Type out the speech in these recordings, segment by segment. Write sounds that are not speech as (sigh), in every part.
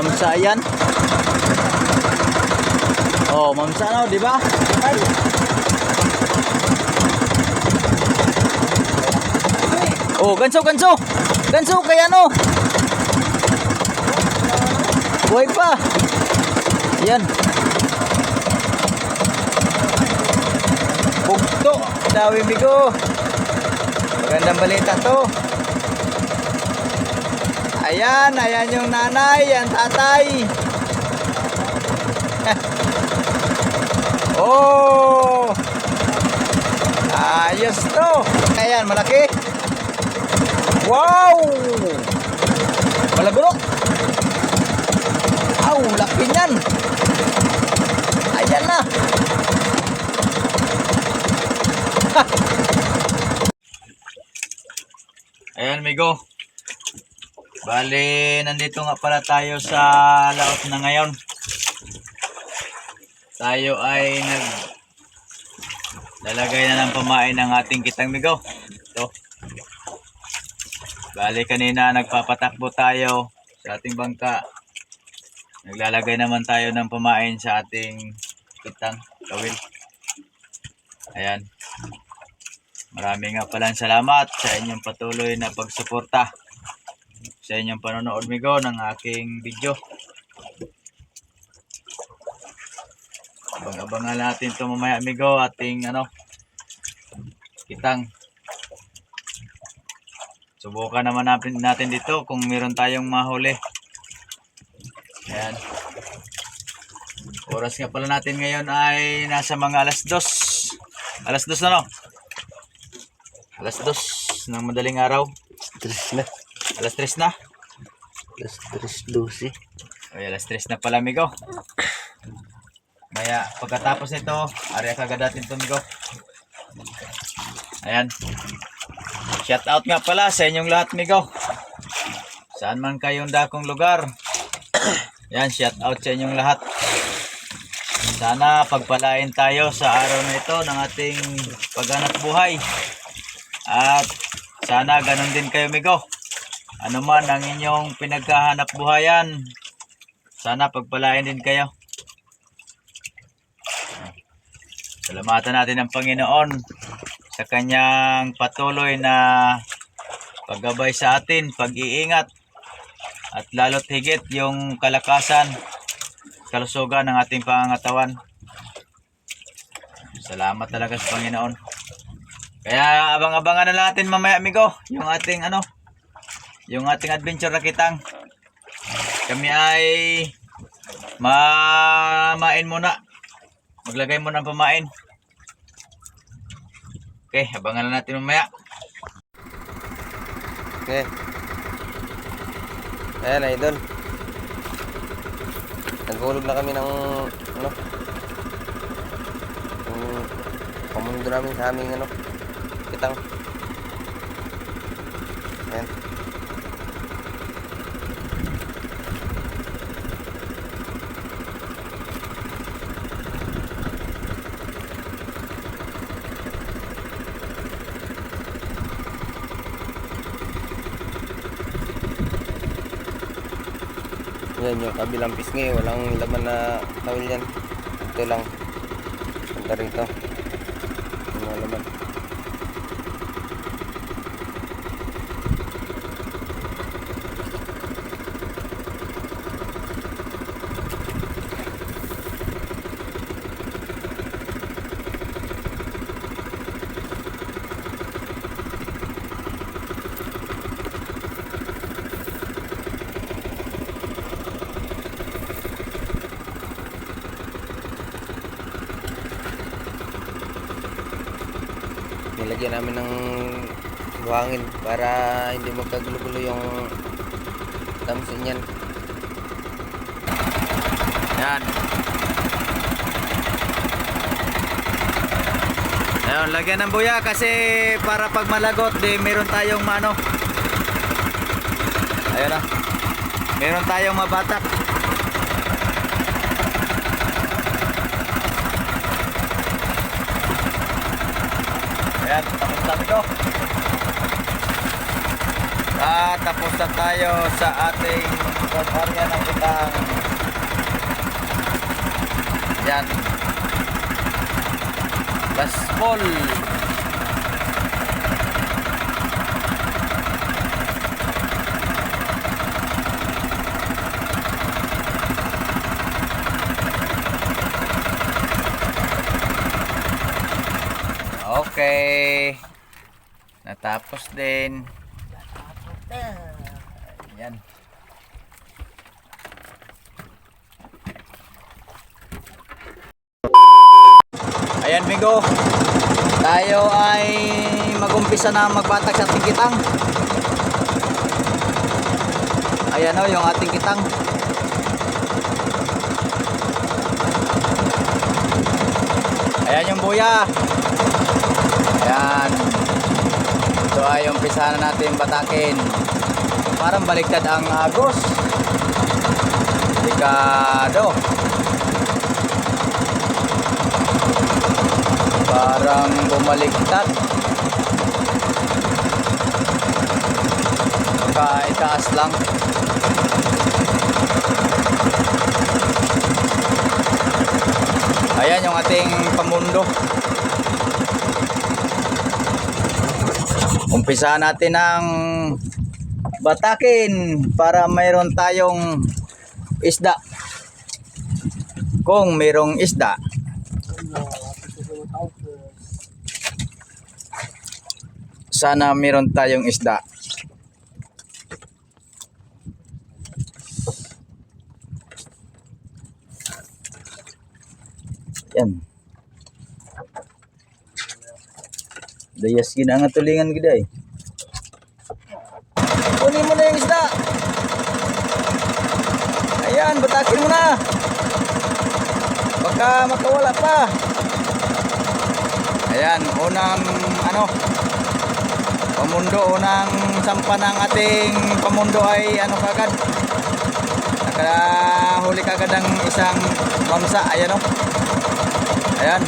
Mamsa yan. Oh, mamsa no, di ba? Oh, ganso, ganso. Ganso, kaya no. Buhay pa. Yan. Bugto. Dawi bigo. Magandang balita to. Ayan, ayan yung nanay, yan tatay. (laughs) oh! Ayos to. Ayan, malaki. Wow! Malagurok. Aw, laki niyan. Ayan na. (laughs) Ayan, Migo. Bali, nandito nga pala tayo sa laot na ngayon. Tayo ay nag lalagay na ng pamain ng ating kitang migo. Ito. Bali, kanina nagpapatakbo tayo sa ating bangka. Naglalagay naman tayo ng pamain sa ating kitang kawil. Ayan. Maraming nga palang salamat sa inyong patuloy na pagsuporta sa inyong panonood migo ng aking video. Abang-abangan natin ito mamaya migo ating ano kitang subukan naman natin, natin dito kung meron tayong mahuli. Ayan. Oras nga pala natin ngayon ay nasa mga alas dos. Alas dos na no? Alas dos ng madaling araw. Tres na. Alas tres na. Alas tres dosi. Ay, alas 3 na pala, amigo. Maya, pagkatapos nito, ari kagad natin ito, amigo. Ayan. Shout out nga pala sa inyong lahat, amigo. Saan man kayong dakong lugar. (clears throat) Yan, shout out sa inyong lahat. Sana pagpalain tayo sa araw na ito ng ating paghanap buhay. At sana ganun din kayo, amigo. Ano man ang inyong pinagkahanap buhayan, sana pagpalain din kayo. Salamatan natin ang Panginoon sa kanyang patuloy na paggabay sa atin, pag-iingat, at lalo't higit yung kalakasan, kalusugan ng ating pangangatawan. Salamat talaga sa Panginoon. Kaya abang-abangan na natin mamaya, amigo, yung ating ano, yung ating adventure na kitang. Kami ay mamain muna. Maglagay muna ng pamain. Okay, abangan na natin mamaya. Okay. Ayan, idol. Naghulog na kami ng ano pamundo namin sa aming ano kitang. Ayan. Yan yung kabilang pisngi, walang laman na tawil yan. Ito lang. Punta rito. Yung mga laman. Nilagyan namin ng buhangin para hindi magkagulo-gulo yung damsin yan. Yan. Ayun, lagyan ng buya kasi para pag malagot, di meron tayong mano. Ayun na. Meron tayong mabatak. Ko. At tapos na tayo sa ating pag-area ng kitang. Yan. Gaspol. Okay. Natapos din. Yan. Ayan, Migo. Tayo ay magumpisa na magbatak sa ating kitang. Ayan o, yung ating kitang. Ayan yung buya. Ayan. Ito ay umpisa na natin batakin. Parang baliktad ang agos. Delikado. Parang bumaliktad. Baka itaas lang. Ayan yung ating pamundo. Umpisa natin ang batakin para mayroon tayong isda. Kung mayroong isda, sana mayroon tayong isda. Dayas gina nga tulingan gida eh. Kunin mo na yung isda. Ayan, batakin mo na. Baka makawala pa. Ayan, unang ano, pamundo, unang sampa ng ating pamundo ay ano kagad. Nakahuli kagad ang isang mamsa. Ayan o. Ayan.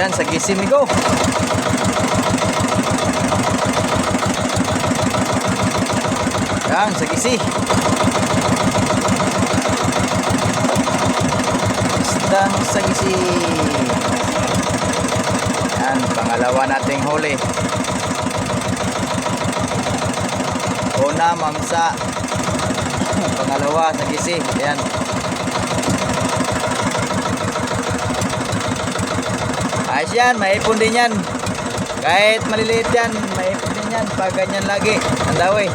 Ayan, sa Gisimigo. Ayan, sa Gisi. Isdang sa Gisi. Ayan, pangalawa nating huli. Una, mamsa. Pangalawa, sa Gisi. Ayan. Ayos yan, maipon din yan. Kahit maliliit yan, maipon din yan. Pag ganyan lagi, ang dawi.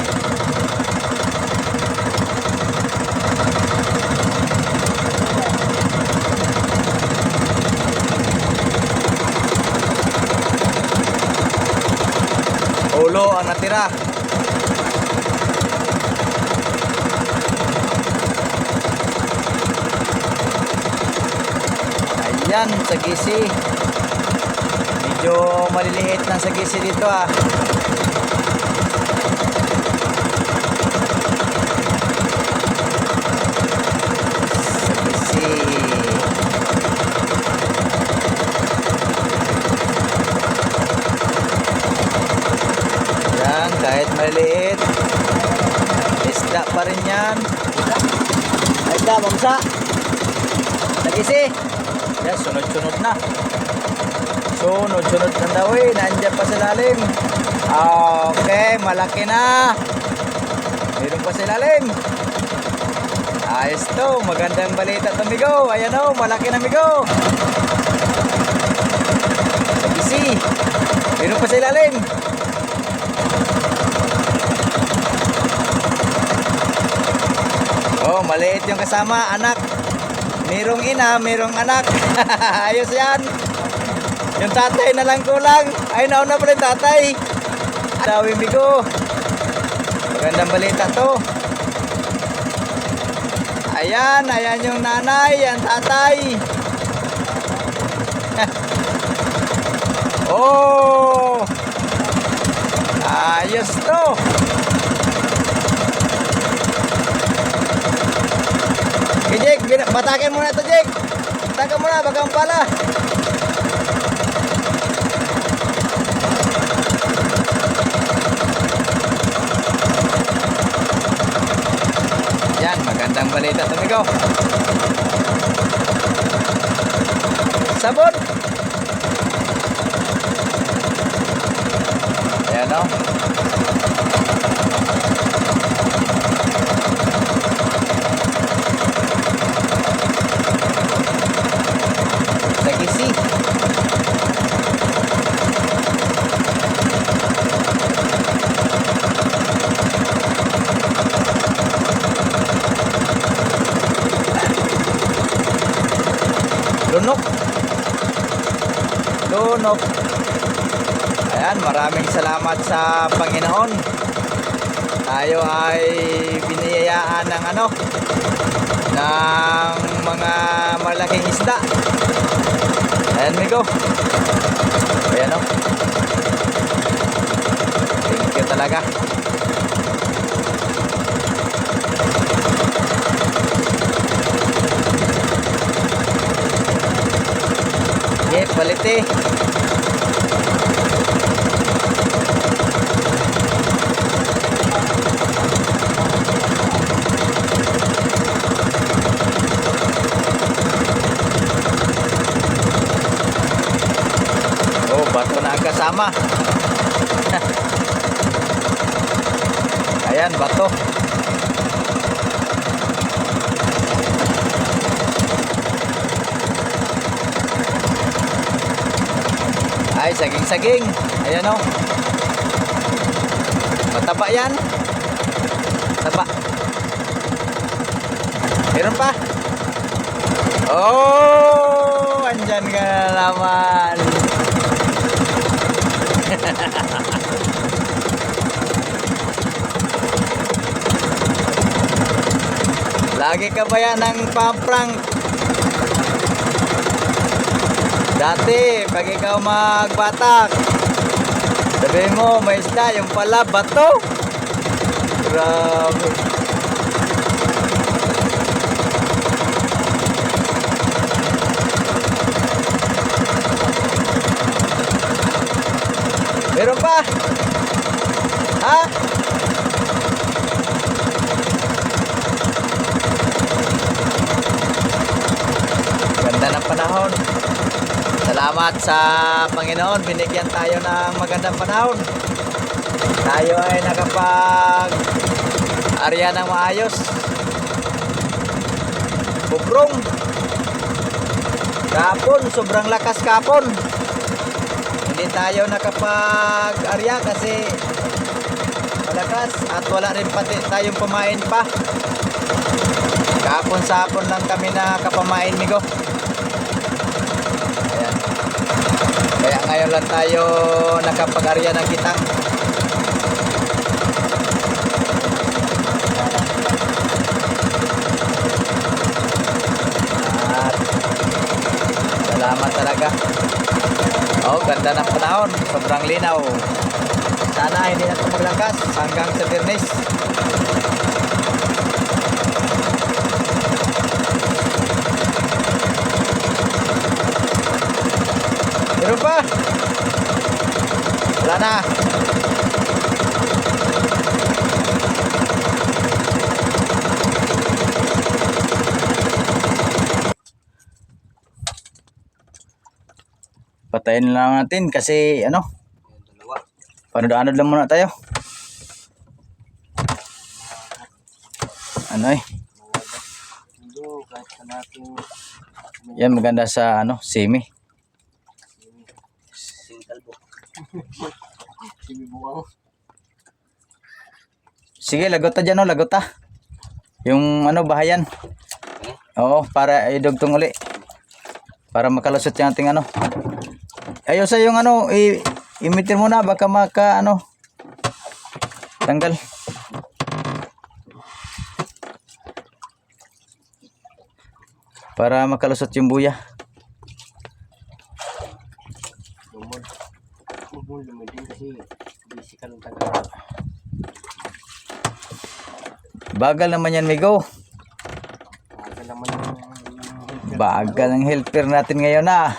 Ulo ang natira. Ayan, sa gisi. Medyo maliliit ng sagisi dito ah. Kahit maliliit. Isda pa rin yan. Isda, bangsa. Sagisi. Yan, sunod-sunod na. Sunod-sunod na daw eh. Nandiyan pa sa lalim. Okay, malaki na. Meron pa sa lalim. Ayos to. Magandang balita to, Migo. Ayan o, malaki na, Migo. Bisi. Meron pa sa lalim. Oh, maliit yung kasama, anak. Merong ina, merong anak. (laughs) Ayos yan. Yung tatay na lang kulang. Ay, nauna pala yung tatay. Dawi bigo. Magandang balita to. Ayan, ayan yung nanay, yan tatay. (laughs) oh! Ayos to. Sige, Jake, batakin mo na ito, Jake. Batakan mo na, baka ang pala. Yan, magandang balita tumigaw. Sabon! Ayan o. Nagisi. Lunok. Lunok. Ayan, maraming salamat sa Panginoon. Tayo ay biniyayaan ng ano, ng mga malaking isda. Ayan, Migo. Ayan o. Thank you talaga. Okay, palit eh. Oh, bato na ang kasama. (laughs) Ayan, bato. Ay, saging-saging. Ayan o. Mataba yan. Taba. Meron pa. Oh, andyan ka na naman. Lagi ka ba yan ng pamprang? Dati, pag ikaw magbatak, sabihin mo, may isda, yung pala, bato. Grabe. Meron pa? Ha? Ganda ng panahon. Salamat sa Panginoon, binigyan tayo ng magandang panahon. Tayo ay nakapag arya ng maayos. Bubrong. Kapon, sobrang lakas kapon. Hindi tayo nakapag arya kasi malakas at wala rin pati tayong pamain pa. Kapon sapon lang kami nakapamain migo. Kaya ngayon lang tayo nakapag-arya ng kitang. At salamat talaga. Oh, ganda ng panahon. Sobrang linaw. Sana hindi na ito maglakas hanggang sa Birnis. Meron pa. Wala na. Patayin lang natin kasi ano, Dalawa. panod-anod lang muna tayo. Ano eh. Yan maganda sa ano, semi. po. Sinibuang. (laughs) Sige, lagot ta dyan, oh, lagot. Yung ano, bahayan. Oo, para idugtong uli. Para makalusot yung ating ano. Ayaw sa yung ano, i imitin mo na, baka maka ano. Tanggal. Para makalusot yung buya. Lumod. Huwag mo lumidin kasi busy ka ng tagal. Bagal naman yan, Migo. Aga naman Bagal ang helper natin ngayon ah.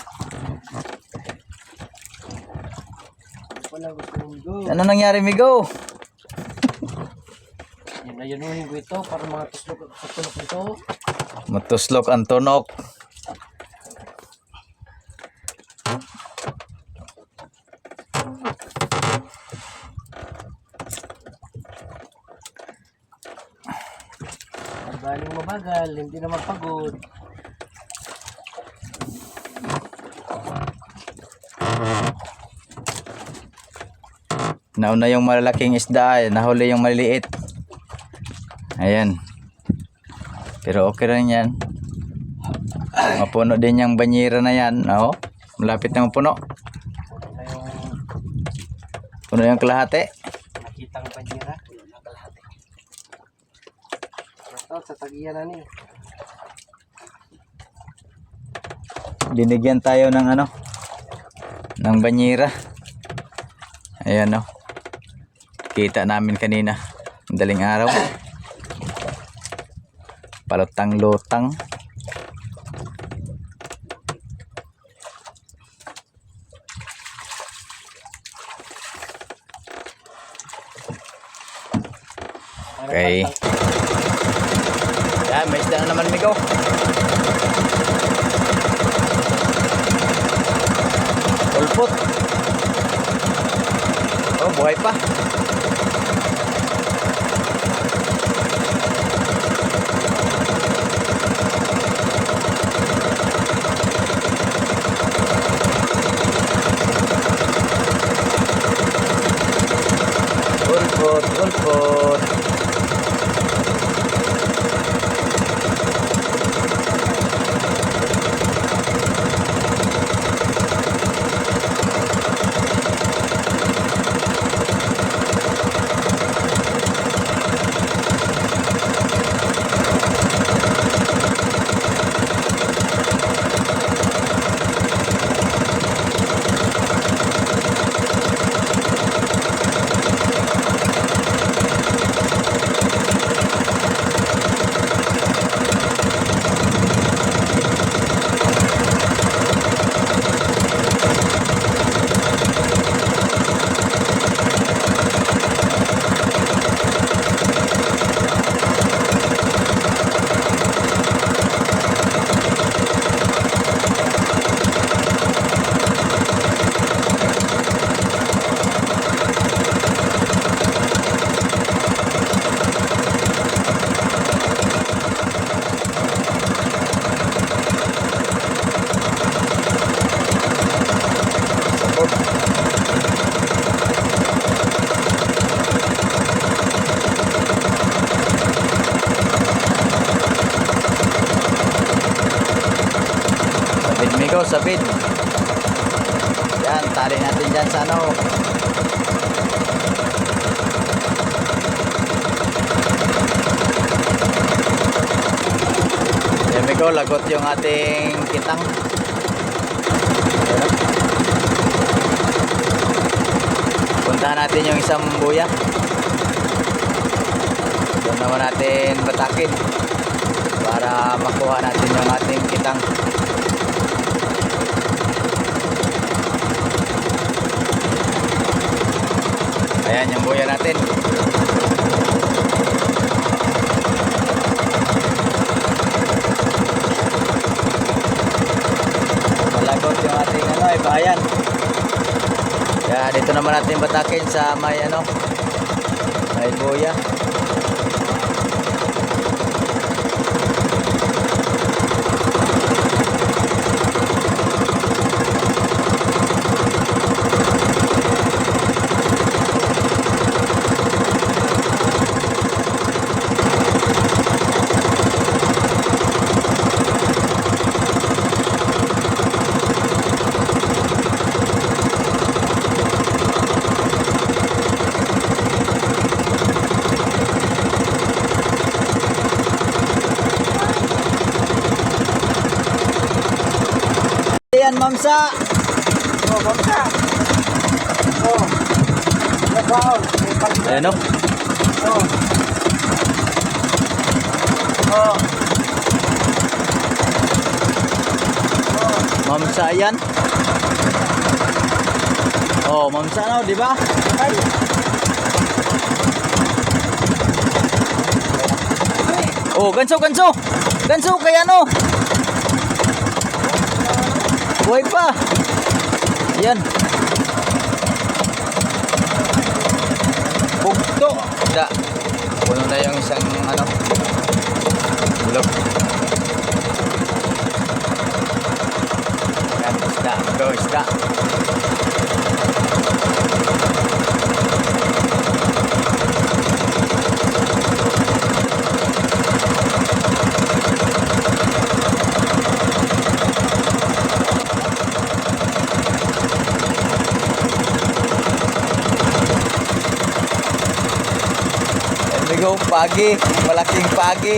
Go. Ano nangyari, Migo? Yan na yun ko ito para mga tuslok sa tulok nito. Matuslok ang tunok. Hindi naman pagod. Nauna yung malalaking isda, eh, nahuli yung maliliit. Ayan. Pero okay rin yan. Mapuno din yung banyera na yan. Oo. Malapit na mapuno. Na yung Puno yung kalahati. nakitang banyera. Ito, sa tagiyan na ni. Binigyan tayo ng ano? Ng banyera. Ayan o. Kita namin kanina. Daling araw. Palutang lutang. Okay. Yan, isda na naman, Miko. Pulpot. Oh, buhay pa. Migo, lagot yung ating kitang. Puntahan natin yung isang buya. Doon naman natin batakin para makuha natin yung ating kitang. Ayan yung buya natin. Malagot yung ating ano ay bayan. Kaya dito naman natin batakin sa may ano may buya. Ayan, mamsa. Oh, bangka! Oh! Nagbaon! May pag- Ayan o. Oh! Oh! Mamsa yan. Oh, mamsa na, di ba? Oh, ganso, ganso. Ganso, kaya ano? Buhay pa. Yan. Bugto. Da. Puno na yung isang ano. Bulog. Yan, isda. Go, isda. Pagi. Malaking pagi.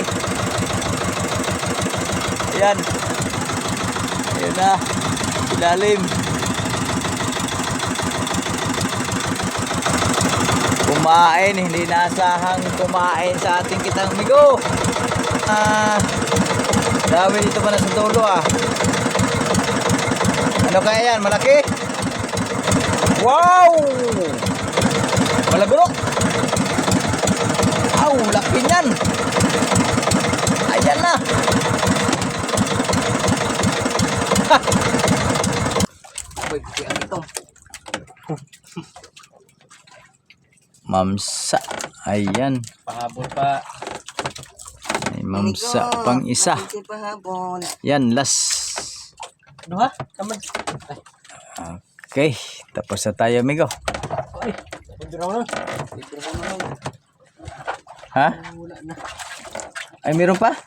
Ayan. Ayan na. Ilalim. Kumain, hindi nasahang kumain sa ating kitang migo. Ah, dami dito pa na sa dulo ah. Ano kaya yan? Malaki? Wow! Malagurok! Aw, laki niyan. Ayan na. Uy, kaya ito. Mamsa. Ayan. Pahabol pa. May mamsa pang isa. pahabol. Yan, last. Ano ha? Tamad. Okay. Tapos na tayo, amigo. Ay, pagdiraw na. Na lang. Ha? Ay, meron pa?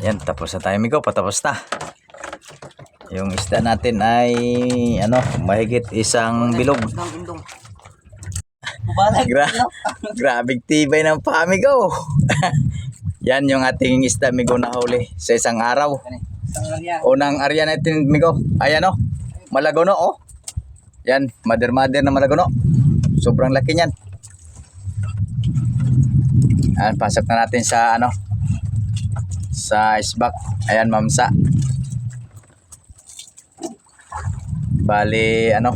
Yan, tapos na tayo, amigo. Patapos na. Yung isda natin ay, ano, mahigit isang bilog. (laughs) Gra (laughs) Grabe tibay ng pa, amigo. (laughs) Yan yung ating isda, amigo, na huli sa isang araw. Unang area natin, amigo. Ayan, oh. Malagono, oh. Yan, mother-mother na malagono. Sobrang laki niyan. Ayan, pasok na natin sa, ano, sa isbak. Ayan, mamsa. Bali, ano,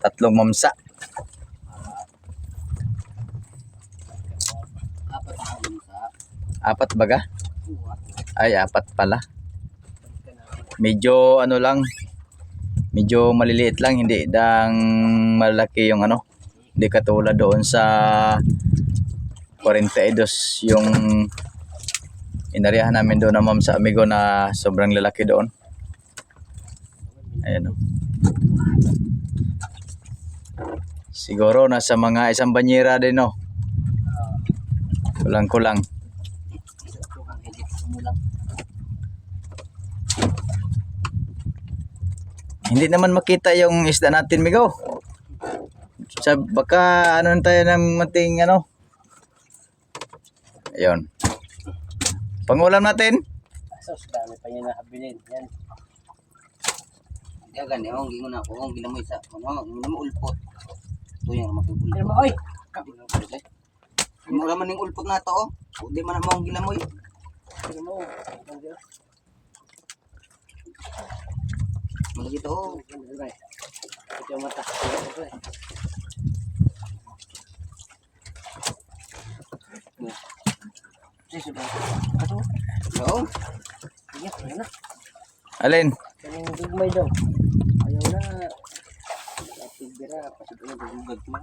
tatlong mamsa. Apat na habol sa Apat baga? Ay, apat pala. Medyo ano lang, medyo maliliit lang, hindi dang malaki yung ano. Hindi katulad doon sa 42 yung inariyahan namin doon na ma'am sa amigo na sobrang lalaki doon. Ayan o. Siguro nasa mga isang banyera din o. Kulang-kulang. Isa ito kang edit sumulang. Hindi naman makita yung isda natin, Migo. Sa baka ano tayo ng mating ano. Ayun. Pangulam natin. Sos, dami pa niya nakabilin. Yan. Kaya gani, ang gingon ako, ang ginamoy sa, ano, ang ginamoy ulpot. Ito yung matugul. Pero mo, oy! Mo raman ning ulpot na to, oh. Di man mo ang ginamoy. Pero mo, To, oh. Ito yung mata. Ato? Oo. Iya, ayan na. Alin? Kanyang dugmay daw. Ayaw na. Tigbira, pasod na dugmay man.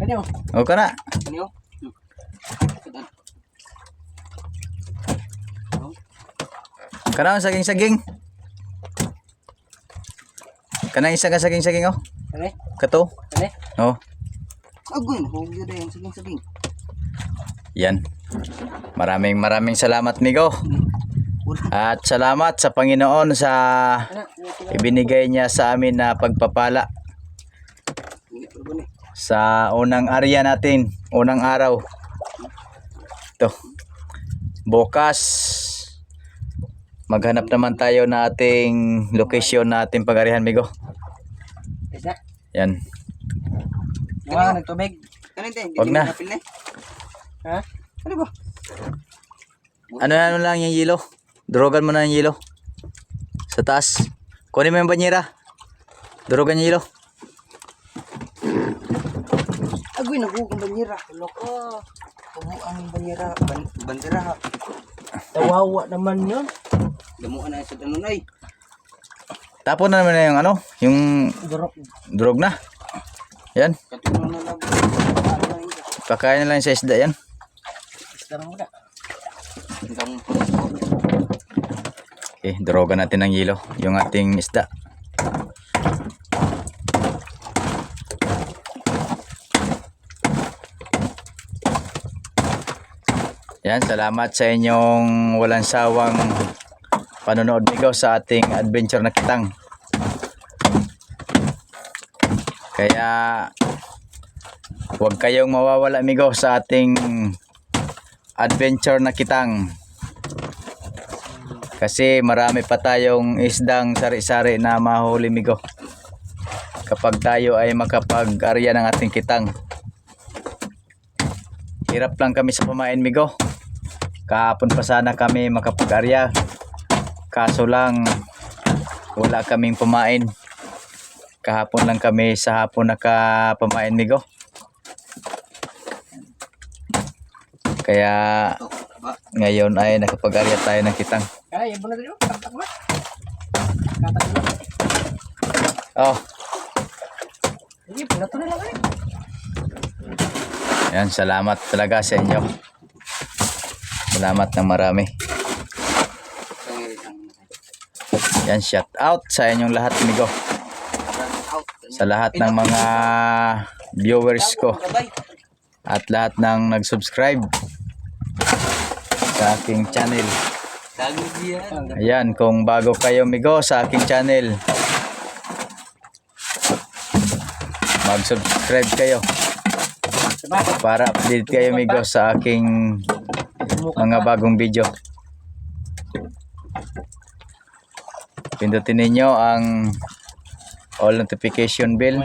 Kanyo? O ka na. Kanyo? Hmm. Sudan. Kana saging-saging. Kana isa ka saging-saging oh. Kane? Kato. Kane? Oh. Agoy, na yung saging-saging. Yan. Maraming maraming salamat, Migo. At salamat sa Panginoon sa ibinigay niya sa amin na pagpapala sa unang area natin, unang araw. Ito. Bukas, maghanap naman tayo na ating location na ating pagarihan, Migo. Isa? Yan. Mga nagtubig. Ano din? Wag na. Ha? Ano ba? Ano ano lang yung yelo? Drogan mo na yung yelo. Sa taas. Kunin mo yung banyera. Drogan yung yelo. Agoy, nabuhok ang banyera. Loko. Nabuhok ang banyera. Ban bandera ha. Tawawa naman yun. Damuhan na sa na eh. Tapon na naman na yung ano, yung Durok. drog na. Yan. Katulong na lang. Ano na lang sa isda yan. Sekarang mo na. Hanggang Okay, drogan natin ng yelo. Yung ating isda. Yan, salamat sa inyong walang sawang panonood migo sa ating adventure na kitang. Kaya huwag kayong mawawala migo sa ating adventure na kitang. Kasi marami pa tayong isdang sari-sari na mahuli migo. Kapag tayo ay makapag-arya ng ating kitang. Hirap lang kami sa pamain migo. Kahapon pa sana kami makapag-arya. Kaso lang wala kaming pamain. Kahapon lang kami sa hapon nakapamain migo. Kaya ngayon ay nakapag-arya tayo ng kitang. Ay, ibo na rin. Katak. Katak mo. Oh, pinato na lang eh. Yan, salamat talaga sa inyo. Salamat ng marami. Ay, ang Yan, shout out sa inyong lahat, out. Sa lahat ng mga viewers ko at lahat ng nag-subscribe sa aking channel. Ayan, kung bago kayo, amigo, sa aking channel, mag-subscribe kayo para update kayo, amigo, sa aking mga bagong video. Pindutin ninyo ang all notification bell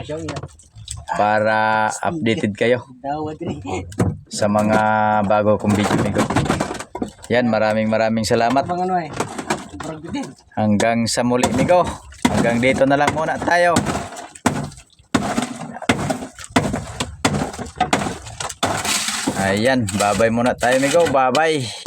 para updated kayo sa mga bago kong video amigo. Yan, maraming maraming salamat. Hanggang sa muli amigo. Hanggang dito na lang muna tayo. Ayan, babay muna tayo amigo. Babay.